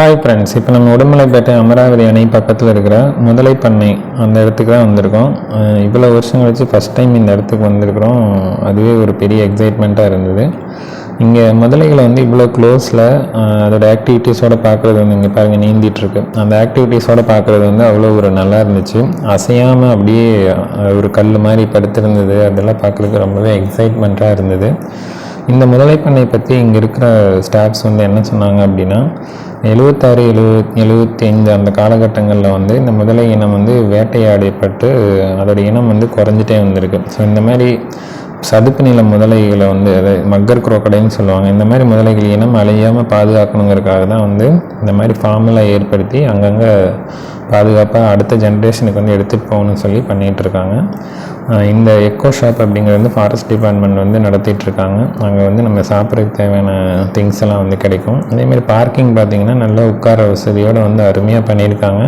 Hi friends இப்போ நம்ம உடுமலைப்பேட்டை அமராவதி அணை பக்கத்தில் இருக்கிற முதலை பண்ணை அந்த இடத்துக்கு தான் வந்திருக்கோம். இவ்வளோ வருஷம் கழிச்சு ஃபஸ்ட் டைம் இந்த இடத்துக்கு வந்திருக்கிறோம். அதுவே ஒரு பெரிய எக்ஸைட்மெண்ட்டாக இருந்தது. இங்கே முதலைகளை வந்து இவ்வளோ க்ளோஸில் அதோட ஆக்டிவிட்டீஸோடு பார்க்குறது வந்து இங்கே பாருங்கள் நீந்திட்டுருக்கு அந்த ஆக்டிவிட்டீஸோடு பார்க்குறது வந்து அவ்வளோ ஒரு நல்லா இருந்துச்சு. அசையாமல் அப்படியே ஒரு கல் மாதிரி படுத்திருந்தது. அதெல்லாம் பார்க்குறதுக்கு ரொம்பவே எக்ஸைட்மெண்ட்டாக இருந்தது. இந்த முதலை பண்ணை பற்றி இங்கே இருக்கிற ஸ்டாஃப்ஸ் வந்து என்ன சொன்னாங்க அப்படின்னா எழுபத்தாறு எழுபத் எழுபத்தி ஐந்து அந்த காலகட்டங்களில் வந்து இந்த முதலை இனம் வந்து வேட்டையாடப்பட்டு அதோடய இனம் வந்து குறைஞ்சிட்டே வந்திருக்கு. ஸோ இந்த மாதிரி சதுப்பு நில முதலைகளை வந்து அதை மக்கர் குரோக்கடைன்னு சொல்லுவாங்க இந்த மாதிரி முதலைகள் இனம் அழியாமல் பாதுகாக்கணுங்கிறதுக்காக தான் வந்து இந்த மாதிரி ஃபார்மெல்லாம் ஏற்படுத்தி அங்கங்கே பாதுகாப்பாக அடுத்த ஜென்ரேஷனுக்கு வந்து எடுத்துகிட்டு போகணும்னு சொல்லி பண்ணிகிட்ருக்காங்க இந்த எக்கோ ஷாப் அப்படிங்கிறது வந்து ஃபாரஸ்ட் டிபார்ட்மெண்ட் வந்து நடத்திட்டுருக்காங்க அங்கே வந்து நம்ம சாப்பிட்றதுக்கு தேவையான திங்ஸ் எல்லாம் வந்து கிடைக்கும். அதேமாதிரி பார்க்கிங் பார்த்தீங்கன்னா நல்லா உட்கார வசதியோடு வந்து அருமையாக பண்ணியிருக்காங்க.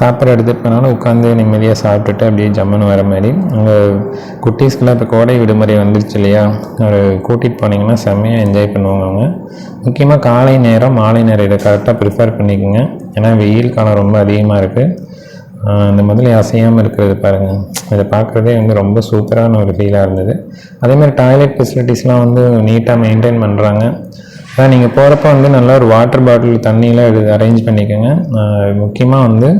சாப்பிட்ற எடுத்துகிட்டு போனாலும் உட்காந்து நிம்மதியாக சாப்பிட்டுட்டு அப்படியே ஜம்முன்னு வர மாதிரி. அங்கே குட்டீஸ்க்கெலாம் இப்போ கோடை விடுமுறை வந்துருச்சு இல்லையா? ஒரு கூட்டிகிட்டு போனீங்கன்னா செம்மையாக என்ஜாய் பண்ணுவாங்க அவங்க. முக்கியமாக காலை நேரம் மாலை நேரம் இதை கரெக்டாக ப்ரிஃபர் பண்ணிக்கோங்க. ஏன்னா வெயில் காலம் ரொம்ப அதிகமாக இருக்குது அந்த முதல்ல அசையாமல் இருக்கிறது பாருங்கள் இதை பார்க்குறதே வந்து ரொம்ப சூப்பரான ஒரு ஃபீலாக இருந்தது. அதேமாதிரி டாய்லெட் ஃபெசிலிட்டிஸ்லாம் வந்து நீட்டாக மெயின்டைன் பண்ணுறாங்க அதான் நீங்கள் போகிறப்ப வந்து நல்லா ஒரு வாட்டர் பாட்டில் தண்ணியெலாம் இது அரேஞ்ச் பண்ணிக்கோங்க. முக்கியமாக வந்து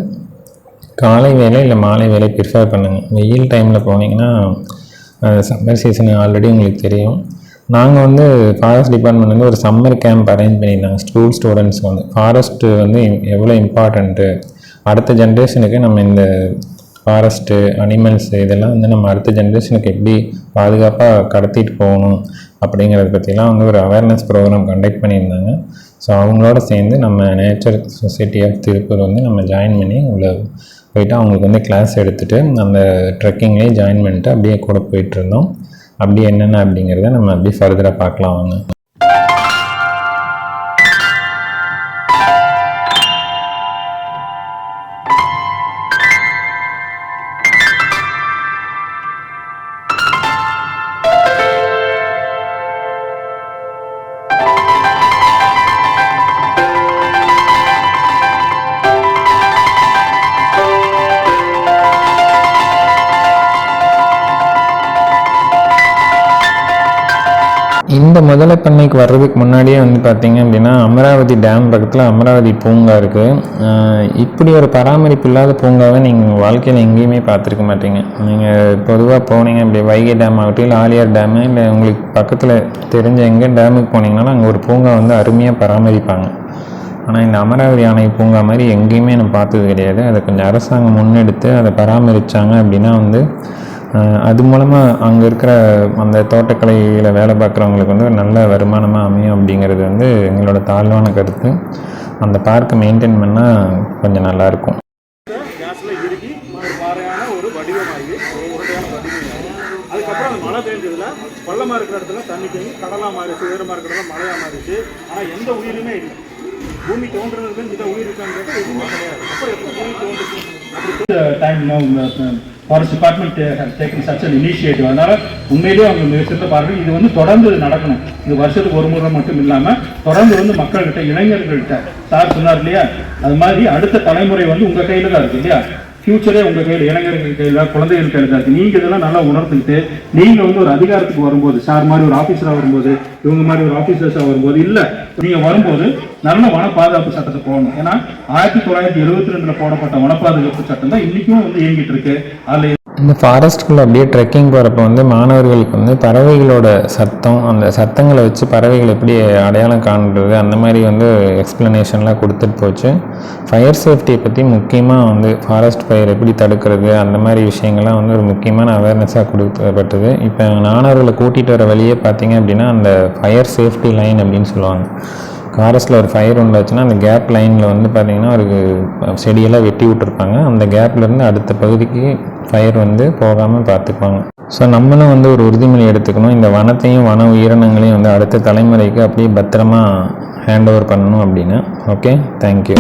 காலை வேலை இல்லை மாலை வேலை ப்ரிஃபர் பண்ணுங்கள் வெயில் டைமில் போனீங்கன்னா சம்மர் சீசன் ஆல்ரெடி உங்களுக்கு தெரியும். நாங்கள் வந்து ஃபாரஸ்ட் டிபார்ட்மெண்ட் வந்து ஒரு சம்மர் கேம்ப் அரேஞ்ச் பண்ணியிருந்தாங்க. ஸ்கூல் ஸ்டூடெண்ட்ஸ்க்கு வந்து. ஃபாரஸ்ட்டு வந்து எவ்வளோ இம்பார்ட்டண்ட்டு அடுத்த ஜென்ரேஷனுக்கு நம்ம இந்த ஃபாரஸ்ட்டு அனிமல்ஸ் இதெல்லாம் வந்து நம்ம அடுத்த ஜென்ரேஷனுக்கு எப்படி பாதுகாப்பாக கடத்திட்டு போகணும் அப்படிங்கிறத பற்றிலாம் வந்து ஒரு அவேர்னஸ் ப்ரோக்ராம் கண்டக்ட் பண்ணியிருந்தாங்க. ஸோ அவங்களோட சேர்ந்து நம்ம நேச்சர் சொசைட்டி ஆஃப் திருப்பூர் வந்து நம்ம ஜாயின் பண்ணி உள்ள போயிட்டு அவங்களுக்கு வந்து கிளாஸ் எடுத்துகிட்டு அந்த ட்ரெக்கிங்லேயே ஜாயின் பண்ணிட்டு அப்படியே கூட போயிட்டுருந்தோம் அப்படி என்னென்ன அப்படிங்கிறத நம்ம அப்படியே ஃபர்தராக பார்க்கலாம் வாங்க. இந்த முதலை பண்ணைக்கு வர்றதுக்கு முன்னாடியே வந்து பார்த்தீங்க அப்படின்னா அமராவதி டேம் பக்கத்தில் அமராவதி பூங்கா இருக்குது இப்படி ஒரு பராமரிப்பு இல்லாத பூங்காவை நீங்கள் வாழ்க்கையில் எங்கேயுமே பார்த்துருக்க மாட்டீங்க. நீங்கள் பொதுவாக போனீங்க அப்படி வைகை டேம் ஆகட்டும் இல்லை ஆலியார் டேமு இல்லை உங்களுக்கு பக்கத்தில் தெரிஞ்ச எங்கே டேமுக்கு போனீங்கனாலும் அங்கே ஒரு பூங்கா வந்து அருமையாக பராமரிப்பாங்க. ஆனால் இந்த அமராவதி ஆணை பூங்கா மாதிரி எங்கேயுமே நான் பார்த்தது கிடையாது. அதை கொஞ்சம் அரசாங்கம் முன்னெடுத்து அதை பராமரித்தாங்க அப்படின்னா வந்து அது மூலமாக அங்கே இருக்கிற அந்த தோட்டக்கலையில் வேலை பார்க்குறவங்களுக்கு வந்து ஒரு நல்ல வருமானமாக அமையும் அப்படிங்கிறது வந்து எங்களோட தாழ்வான கருத்து. அந்த பார்க்கை மெயின்டைன் பண்ணால் கொஞ்சம் நல்லாயிருக்கும் கேஸ்ல இறுகி ஒரு பாறையான ஒரு வடிவமாகி ஒரு உருண்டையான வடிவமாகி அதுக்கப்புறம் அந்த மழை பெஞ்சதுல பள்ளமா இருக்கிற இடத்துல தண்ணி தேங்கி கடலா மாறிச்சு உயரமா இருக்கிற இடத்துல மழையா மாறிச்சு ஆனா எந்த உயிருமே இல்லை. பூமி தோன்றதுக்கு இந்த உயிர் இருக்கான்னு எதுவுமே கிடையாது. அப்புறம் எப்படி பூமி தோன்றுச்சு? The time now forest department taking such an initiative அதனால உண்மையிலேயே அவங்க மிக சிறந்த பாருங்கள் இது வந்து தொடர்ந்து நடக்கணும். இது வருஷத்துக்கு ஒரு முறை மட்டும் இல்லாம தொடர்ந்து வந்து மக்கள்கிட்ட இளைஞர்கள்கிட்ட சார் சொன்னார் இல்லையா? அது மாதிரி அடுத்த தலைமுறை வந்து உங்க கையில் தான் இருக்கு இல்லையா? ஃபியூச்சரே உங்கள் கையில் இளைஞர்கள் கையில் குழந்தைகள் கையில் தான் இருக்குது நீங்கள் இதெல்லாம் நல்லா உணர்ந்துக்கிட்டு நீங்கள் வந்து ஒரு அதிகாரத்துக்கு வரும்போது சார் மாதிரி ஒரு ஆஃபீஸராக வரும்போது இவங்க மாதிரி ஒரு ஆஃபீஸர்ஸாக வரும்போது இல்லை நீங்கள் வரும்போது நல்ல வன பாதுகாப்பு சட்டத்தை போடணும். ஏன்னா ஆயிரத்தி தொள்ளாயிரத்தி எழுபத்தி ரெண்டுல போடப்பட்ட வன பாதுகாப்பு சட்டம் தான் இன்றைக்கும் வந்து இயங்கிட்டு இருக்கு. அதில் இந்த ஃபாரஸ்ட்குள்ளே அப்படியே ட்ரெக்கிங் போகிறப்ப வந்து மாணவர்களுக்கு வந்து பறவைகளோட சத்தம் அந்த சத்தங்களை வச்சு பறவைகள் எப்படி அடையாளம் காண்றது அந்த மாதிரி வந்து எக்ஸ்ப்ளனேஷன்லாம் கொடுத்துட்டு போச்சு. ஃபயர் சேஃப்டியை பற்றி முக்கியமாக வந்து ஃபாரஸ்ட் ஃபயர் எப்படி தடுக்கிறது அந்த மாதிரி விஷயங்கள்லாம் வந்து ஒரு முக்கியமான அவேர்னஸாக கொடுக்கப்பட்டது. இப்போ மாணவர்களை கூட்டிகிட்டு வர வழியே பார்த்தீங்க அப்படின்னா அந்த ஃபயர் சேஃப்டி லைன் அப்படின்னு சொல்லுவாங்க. காரஸில் ஒரு ஃபயர் ஒன்று வச்சுன்னா அந்த கேப் லைனில் வந்து பார்த்திங்கன்னா ஒரு செடியெல்லாம் வெட்டி விட்டுருப்பாங்க. அந்த கேப்லேருந்து அடுத்த பகுதிக்கு ஃபயர் வந்து போகாமல் பார்த்துக்குவாங்க ஸோ நம்மளும் வந்து ஒரு உறுதிமொழி எடுத்துக்கணும். இந்த வனத்தையும் வன உயிரினங்களையும் வந்து அடுத்த தலைமுறைக்கு அப்படியே பத்திரமா ஹேண்ட் ஓவர் பண்ணணும் அப்படின்னு. Okay thank you